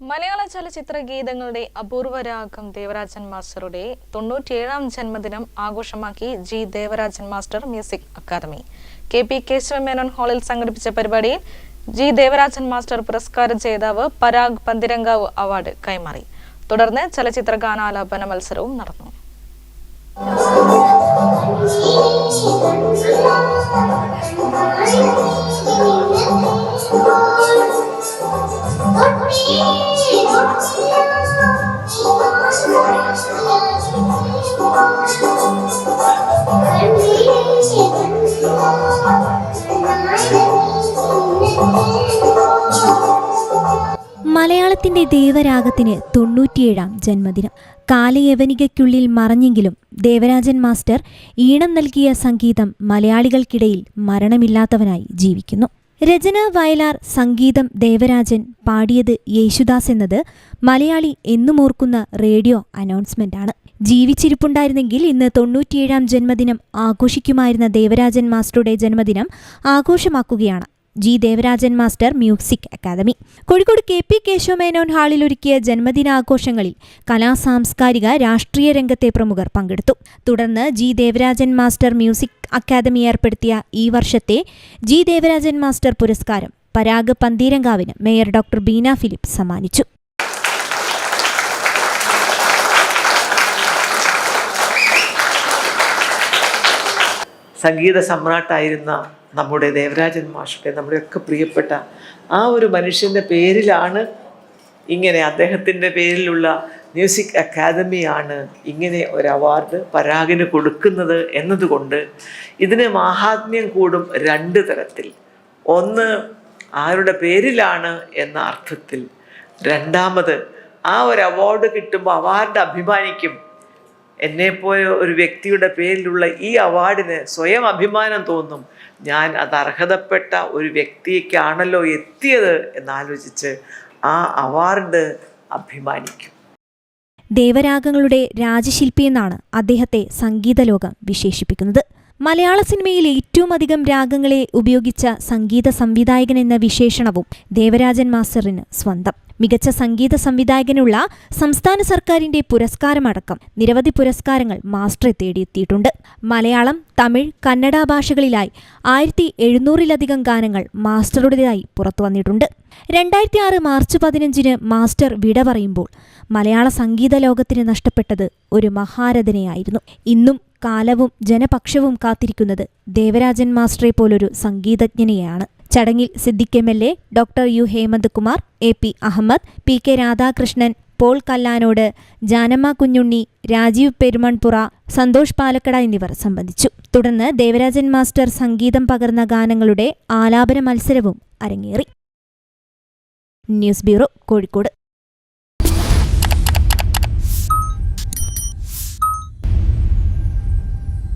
മലയാള ചലച്ചിത്ര ഗീതങ്ങളുടെ അപൂർവ രാഗം ദേവരാജൻ മാസ്റ്ററുടെ തൊണ്ണൂറ്റിയേഴാം ജന്മദിനം ആഘോഷമാക്കി G Devarajan master music academy. K P Kesavamenon ഹാളിൽ സംഘടിപ്പിച്ച പരിപാടിയിൽ ജി ദേവരാജൻ മാസ്റ്റർ പുരസ്കാര ജേതാവ് പരാഗ് പന്തിരങ്കാവ് അവാർഡ് കൈമാറി. തുടർന്ന് ചലച്ചിത്ര ഗാനാലാപന മത്സരവും നടന്നു. മലയാളത്തിന്റെ ദേവരാഗത്തിന് തൊണ്ണൂറ്റിയേഴാം ജന്മദിനം. കാലയവനികയ്ക്കുള്ളിൽ മറഞ്ഞെങ്കിലും ദേവരാജൻ മാസ്റ്റർ ഈണം നൽകിയ സംഗീതം മലയാളികൾക്കിടയിൽ മരണമില്ലാത്തവനായി ജീവിക്കുന്നു. രചന വയലാർ സംഗീതം ദേവരാജൻ പാടിയത് യേശുദാസ് എന്നത് മലയാളി എന്നുമോർക്കുന്ന റേഡിയോ അനൗൺസ്മെന്റാണ്. ജീവിച്ചിരിപ്പുണ്ടായിരുന്നെങ്കിൽ ഇന്ന് തൊണ്ണൂറ്റിയേഴാം ജന്മദിനം ആഘോഷിക്കുമായിരുന്ന ദേവരാജൻ മാസ്റ്ററുടെ ജന്മദിനം ആഘോഷമാക്കുകയാണ്. G Devarajan master music academy. Kozhikode K P Kesavamenon ഹാളിൽ ഒരുക്കിയ ജന്മദിനാഘോഷങ്ങളിൽ കലാ സാംസ്കാരിക രാഷ്ട്രീയ രംഗത്തെ പ്രമുഖർ പങ്കെടുത്തു. തുടർന്ന് G Devarajan master music academy ഏർപ്പെടുത്തിയ ഈ വർഷത്തെ ജി ദേവരാജൻ മാസ്റ്റർ പുരസ്കാരം പരാഗ് പന്തീരങ്കാവിന് മേയർ ഡോക്ടർ ബീന ഫിലിപ്പ് സമ്മാനിച്ചു. സംഗീത സമ്രാട്ടായിരുന്ന നമ്മുടെ ദേവരാജൻ മാഷ്ടെ നമ്മുടെയൊക്കെ പ്രിയപ്പെട്ട ആ ഒരു മനുഷ്യന്റെ പേരിലാണ് ഇങ്ങനെ അദ്ദേഹത്തിന്റെ പേരിലുള്ള മ്യൂസിക് അക്കാദമിയാണ് ഇങ്ങനെ ഒരു അവാർഡ് പരാഗിന് കൊടുക്കുന്നത് എന്നതുകൊണ്ട് ഇതിന് മാഹാത്മ്യം കൂടും രണ്ട് തരത്തിൽ. ഒന്ന് ആരുടെ പേരിലാണ് എന്ന അർത്ഥത്തിൽ. രണ്ടാമത് ആ ഒരു അവാർഡ് കിട്ടുമ്പോൾ അവാർഡ് അഭിമാനിക്കും എന്നെപ്പോലെ ഒരു വ്യക്തിയുടെ പേരിലുള്ള ഈ അവാർഡിന് സ്വയം അഭിമാനം തോന്നും. ഞാൻ അത് അർഹതപ്പെട്ട ഒരു വ്യക്തിക്കാണല്ലോ എത്തിയത് എന്നാലോചിച്ച് ആ അവാർഡ് അഭിമാനിക്കും. ദേവരാഗങ്ങളുടെ രാജശില്പി എന്നാണ് അദ്ദേഹത്തെ സംഗീതലോകം വിശേഷിപ്പിക്കുന്നത്. മലയാള സിനിമയിൽ ഏറ്റവും അധികം രാഗങ്ങളെ ഉപയോഗിച്ച സംഗീത സംവിധായകൻ എന്ന വിശേഷണവും ദേവരാജൻ മാസ്റ്ററിന് സ്വന്തം. മികച്ച സംഗീത സംവിധായകനുള്ള സംസ്ഥാന സർക്കാരിന്റെ പുരസ്കാരമടക്കം നിരവധി പുരസ്കാരങ്ങൾ മാസ്റ്ററെ തേടിയെത്തിയിട്ടുണ്ട്. മലയാളം തമിഴ് കന്നഡ ഭാഷകളിലായി ആയിരത്തി എഴുന്നൂറിലധികം ഗാനങ്ങൾ മാസ്റ്ററുടേതായി പുറത്തു വന്നിട്ടുണ്ട്. രണ്ടായിരത്തി ആറ് മാർച്ച് പതിനഞ്ചിന് മാസ്റ്റർ വിട പറയുമ്പോൾ മലയാള സംഗീത ലോകത്തിന് നഷ്ടപ്പെട്ടത് ഒരു മഹാരഥനെയായിരുന്നു. ഇന്നും കാലവും ജനപക്ഷവും കാത്തിരിക്കുന്നത് ദേവരാജൻ മാസ്റ്ററെ പോലൊരു സംഗീതജ്ഞനെയാണ്. ചടങ്ങിൽ Siddique M L A doctor U Hemant Kumar A P Ahmed P K Radhakrishnan Paul Kallanode Janamma Kunhunni Rajeev Perumanpura Santhosh Palakkada എന്നിവർ സംബന്ധിച്ചു. തുടർന്ന് ദേവരാജൻ മാസ്റ്റർ സംഗീതം പകർന്ന ഗാനങ്ങളുടെ ആലാപന മത്സരവും അരങ്ങേറി. News bureau Kozhikode.